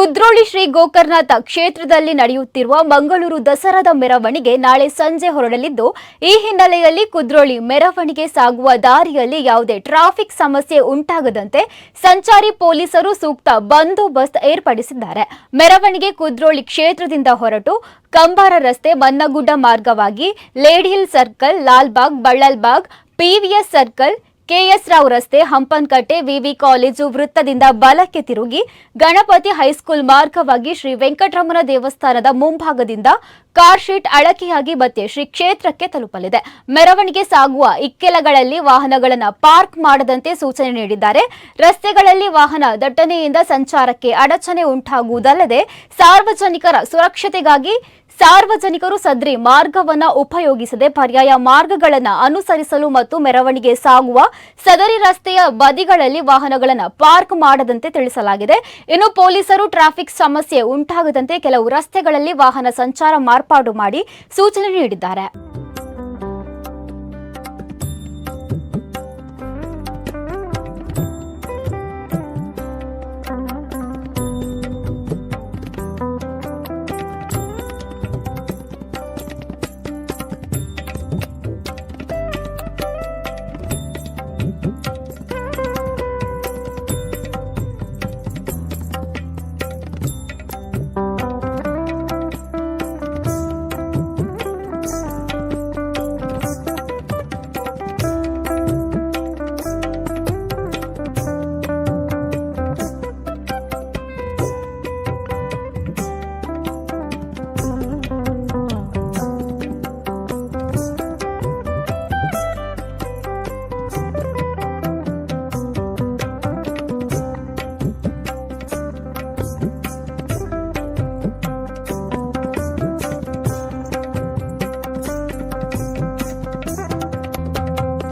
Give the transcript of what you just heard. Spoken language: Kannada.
ಕುದ್ರೋಳಿ ಶ್ರೀ ಗೋಕರ್ನಾಥ ಕ್ಷೇತ್ರದಲ್ಲಿ ನಡೆಯುತ್ತಿರುವ ಮಂಗಳೂರು ದಸರಾದ ಮೆರವಣಿಗೆ ನಾಳೆ ಸಂಜೆ ಹೊರಡಲಿದ್ದು, ಈ ಹಿನ್ನೆಲೆಯಲ್ಲಿ ಕುದ್ರೋಳಿ ಮೆರವಣಿಗೆ ಸಾಗುವ ದಾರಿಯಲ್ಲಿ ಯಾವುದೇ ಟ್ರಾಫಿಕ್ ಸಮಸ್ಯೆ ಉಂಟಾಗದಂತೆ ಸಂಚಾರಿ ಪೊಲೀಸರು ಸೂಕ್ತ ಬಂದೋಬಸ್ತ್ ಏರ್ಪಡಿಸಿದ್ದಾರೆ. ಮೆರವಣಿಗೆ ಕುದ್ರೋಳಿ ಕ್ಷೇತ್ರದಿಂದ ಹೊರಟು ಕಂಬಾರ ರಸ್ತೆ ಮನ್ನಗುಡ್ಡ ಮಾರ್ಗವಾಗಿ lady hill circle, Lalbagh, Ballalbagh PVS circle KS Rao ರಸ್ತೆ, ಹಂಪನ್ಕಟ್ಟೆ, ವಿವಿ ಕಾಲೇಜು ವೃತ್ತದಿಂದ ಬಲಕ್ಕೆ ತಿರುಗಿ ಗಣಪತಿ ಹೈಸ್ಕೂಲ್ ಮಾರ್ಗವಾಗಿ ಶ್ರೀ ವೆಂಕಟರಮಣ ದೇವಸ್ಥಾನದ ಮುಂಭಾಗದಿಂದ ಕಾರ್ ಶೀಟ್ ಅಳಕೆಯಾಗಿ ಮತ್ತೆ ಶ್ರೀ ಕ್ಷೇತ್ರಕ್ಕೆ ತಲುಪಲಿದೆ. ಮೆರವಣಿಗೆ ಸಾಗುವ ಇಕ್ಕೆಲಗಳಲ್ಲಿ ವಾಹನಗಳನ್ನು ಪಾರ್ಕ್ ಮಾಡದಂತೆ ಸೂಚನೆ ನೀಡಿದ್ದಾರೆ. ರಸ್ತೆಗಳಲ್ಲಿ ವಾಹನ ದಟ್ಟಣೆಯಿಂದ ಸಂಚಾರಕ್ಕೆ ಅಡಚಣೆ ಉಂಟಾಗುವುದಲ್ಲದೆ ಸಾರ್ವಜನಿಕರ ಸುರಕ್ಷತೆಗಾಗಿ ಸಾರ್ವಜನಿಕರು ಸದ್ರಿ ಮಾರ್ಗವನ್ನ ಉಪಯೋಗಿಸದೆ ಪರ್ಯಾಯ ಮಾರ್ಗಗಳನ್ನು ಅನುಸರಿಸಲು ಮತ್ತು ಮೆರವಣಿಗೆ ಸಾಗುವ ಸದರಿ ರಸ್ತೆಯ ಬದಿಗಳಲ್ಲಿ ವಾಹನಗಳನ್ನು ಪಾರ್ಕ್ ಮಾಡದಂತೆ ತಿಳಿಸಲಾಗಿದೆ. ಇನ್ನು ಪೊಲೀಸರು ಟ್ರಾಫಿಕ್ ಸಮಸ್ಯೆ ಉಂಟಾಗದಂತೆ ಕೆಲವು ರಸ್ತೆಗಳಲ್ಲಿ ವಾಹನ ಸಂಚಾರ ಮಾರ್ಪಾಡು ಮಾಡಿ ಸೂಚನೆ ನೀಡಿದ್ದಾರೆ.